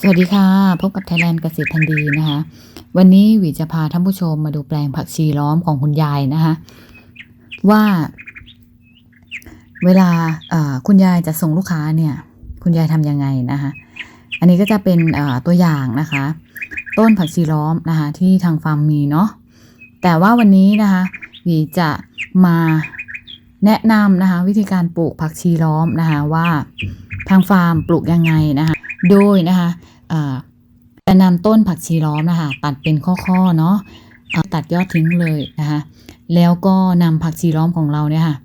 สวัสดีค่ะ พบกับไทยแลนด์เกษตรพันธ์ดีนะคะ วันนี้วีจะพาท่านผู้ชมมาดูแปลงผักชีล้อมของคุณยายนะคะ ว่า เวลาคุณยายจะส่งลูกค้าเนี่ย คุณยายทำยังไงนะคะ อันนี้ก็จะเป็นตัวอย่างนะคะ ต้นผักชีล้อมนะคะ ที่ทางฟาร์มมีเนาะแต่ว่าวันนี้นะคะวีจะมาแนะนำนะคะ วิธีการปลูกผักชีล้อมนะคะ ว่าทางฟาร์มปลูกยังไงนะคะ โดยนะคะจะนำต้นผักชีล้อมนะคะตัดเป็นข้อๆเนาะตัดยอดทิ้งเลยนะคะแล้วก็นำผักชีล้อมของเราเนี่ยค่ะ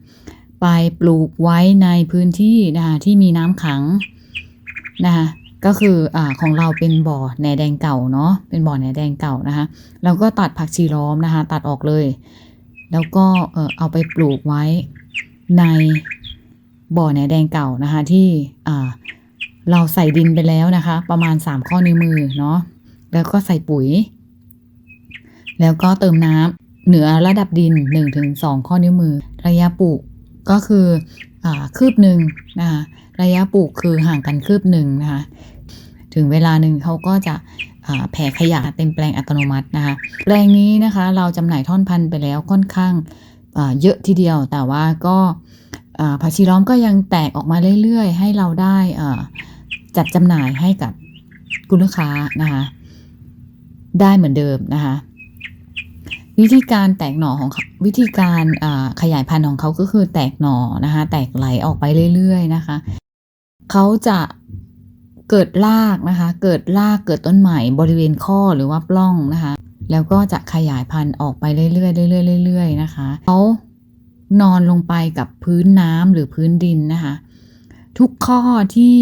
ไปปลูกไว้ในพื้นที่นะคะที่มีน้ำขังนะคะก็คืออของเราเป็นบ่อแหนแดงเก่าเนาะเป็นบ่อแหนแดงเก่านะคะแล้วก็ตัดผักชีล้อมนะคะตัดออกเลย แล้วก็เออเอาไปปลูกไว้ในบ่อแหนแดงเก่านะคะที่อ่า เราใส่ดินไปแล้วนะคะ ประมาณ 3 ข้อนิ้วมือเนาะแล้วก็ใส่ปุ๋ย แล้วก็เติมน้ำเหนือระดับดิน 1-2 ข้อนิ้วมือ ระยะปลูกก็คืออคืบหนึ่งนะคะระยะปลูกคือห่างกันคืบหนึ่งนะคะถึงเวลาหนึ่งเขาก็จะแผ่ขยะเต็มแปลงอัตโนมัตินะคะแปลงนี้นะคะ เราจำหน่ายท่อนพันธุ์ไปแล้วค่อนข้างเยอะทีเดียว แต่ว่าก็ ผักชีล้อมก็ยังแตกออกมาเรื่อยๆ ให้เราได้จัดจำหน่ายให้กับคุณลูกค้านะคะได้เหมือนเดิมนะคะวิธีการแตกหน่อของวิธีการขยายพันธุ์ของเขาก็คือแตกหน่อนะคะแตกไหลออกไปเรื่อยๆนะคะเขาจะเกิดรากนะคะ เกิดรากเกิดต้นใหม่บริเวณข้อหรือว่าปล้องนะคะ แล้วก็จะขยายพันธุ์ออกไปเรื่อยๆเรื่อยๆเรื่อยๆนะคะเขา นอนลงไปกับพื้นน้ำหรือพื้นดินนะคะ ทุกข้อที่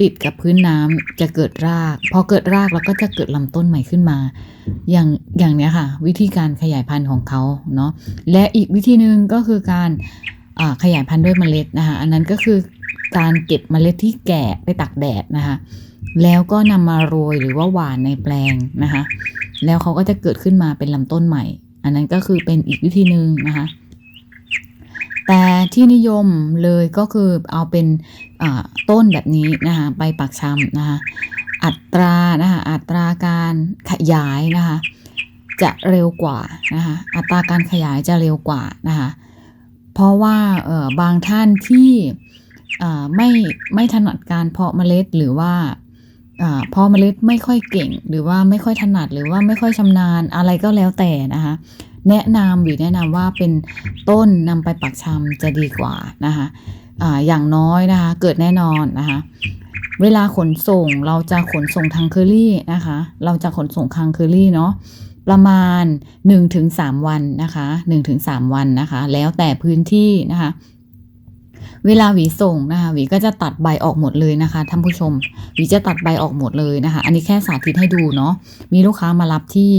ติดกับพื้นน้ำจะเกิดราก พอเกิดรากแล้วก็จะเกิดลำต้นใหม่ขึ้นมา อย่างอย่างเนี้ยค่ะ วิธีการขยายพันธุ์ของเขาเนาะและอีกวิธีหนึ่งก็คือการขยายพันธุ์ด้วยเมล็ดนะคะ อันนั้นก็คือการเก็บเมล็ดที่แก่ไปตากแดดนะคะ แล้วก็นำมาโรยหรือว่าหว่านในแปลงนะคะ แล้วเขาก็จะเกิดขึ้นมาเป็นลำต้นใหม่ อันนั้นก็คือเป็นอีกวิธีหนึ่งนะคะ แต่ที่นิยมเลยก็คือเอาเป็นต้นแบบนี้นะคะไปปักชำนะคะอัตรานะคะอัตราการขยายนะคะจะเร็วกว่านะคะอัตราการขยายจะเร็วกว่านะคะเพราะว่าบางท่านที่ไม่ไม่ถนัดการเพาะเมล็ดหรือว่าอ่าเพาะเมล็ดไม่ค่อยเก่ง หรือว่าไม่ค่อยถนัดหรือว่าไม่ค่อยชำนาญอะไรก็แล้วแต่นะคะ แนะนำหรือแนะนำว่าเป็นต้นนำไปปักชำจะดีกว่านะคะอ่าอย่างน้อยนะคะ เกิดแน่นอนนะคะเวลาขนส่งเราจะขนส่งทางเคอรี่นะคะ เราจะขนส่งทางเคอรี่เนาะประมาณ 1-3 วันนะคะ1-3 วันนะคะ แล้วแต่พื้นที่นะคะ เวลาหวีส่งนะคะหวีก็จะตัดใบออกหมดเลยนะคะท่านผู้ชมหวีจะตัดใบออกหมดเลยนะคะ อันนี้แค่สาธิตให้ดูเนาะมีลูกค้ามารับที่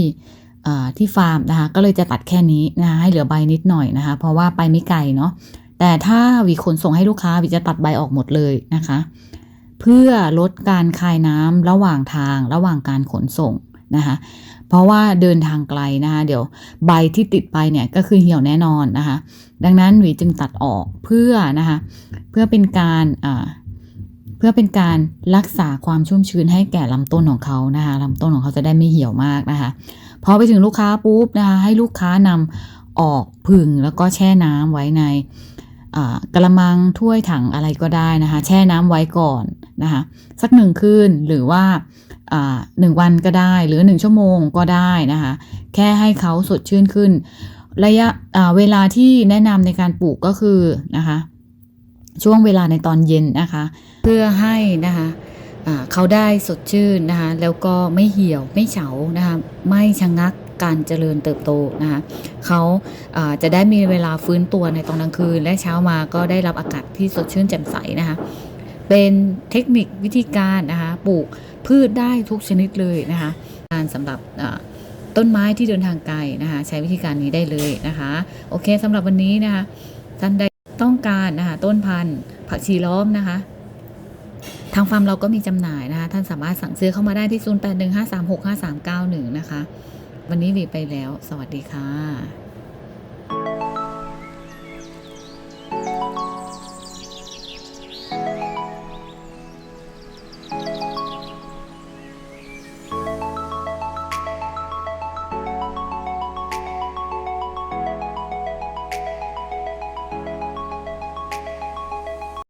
ที่ฟาร์มนะคะก็เลยจะตัดแค่นี้นะให้เหลือใบนิดหน่อยนะคะ เพราะว่าไปไม่ไกลเนาะแต่ถ้าวีขนส่งให้ลูกค้าวีจะตัดใบออกหมดเลยนะคะ เพื่อลดการคายน้ำระหว่างทางระหว่างการขนส่งนะคะเพราะว่าเดินทางไกลนะคะเดี๋ยวใบที่ติดไปเนี่ยก็คือเหี่ยวแน่นอนนะคะ ดังนั้นหวีจึงตัดออกเพื่อนะคะเพื่อเป็นการอ่า เพื่อเป็นการรักษาความชุ่มชื้นให้แก่ลำต้นของเขานะคะลำต้นของเขาจะได้ไม่เหี่ยวมากนะคะพอไปถึงลูกค้าปุ๊บนะคะให้ลูกค้านำออกผึ่งแล้วก็แช่น้ำไว้ในกระมังถ้วยถังอะไรก็ได้นะคะ แช่น้ำไว้ก่อนนะคะสักหนึ่งคืนหรือว่าหนึ่งวันก็ได้หรือหนึ่งชั่วโมงก็ได้นะคะแค่ให้เขาสดชื่นขึ้น ระยะเวลาที่แนะนำในการปลูกก็คือนะคะ ช่วงเวลาในตอนเย็นนะคะ เพื่อให้นะคะเขาได้สดชื่นนะคะแล้วก็ไม่เหี่ยวไม่เฉานะคะไม่ชะงักการเจริญเติบโตนะคะเขาจะได้มีเวลาฟื้นตัวในตอนกลางคืน และเช้ามาก็ได้รับอากาศที่สดชื่นแจ่มใสนะคะเป็นเทคนิควิธีการนะคะปลูกพืชได้ทุกชนิดเลยนะคะการสำหรับต้นไม้ที่เดินทางไกลนะคะใช้วิธีการนี้ได้เลยนะคะ โอเคสำหรับวันนี้นะคะท่านใด ต้องการนะคะต้นพันธุ์ผักชีล้อมนะคะ ทางฟาร์มเราก็มีจำหน่ายนะคะ ท่านสามารถสั่งซื้อเข้ามาได้ที่ 0815365391 นะคะ วันนี้วีไปแล้ว สวัสดีค่ะ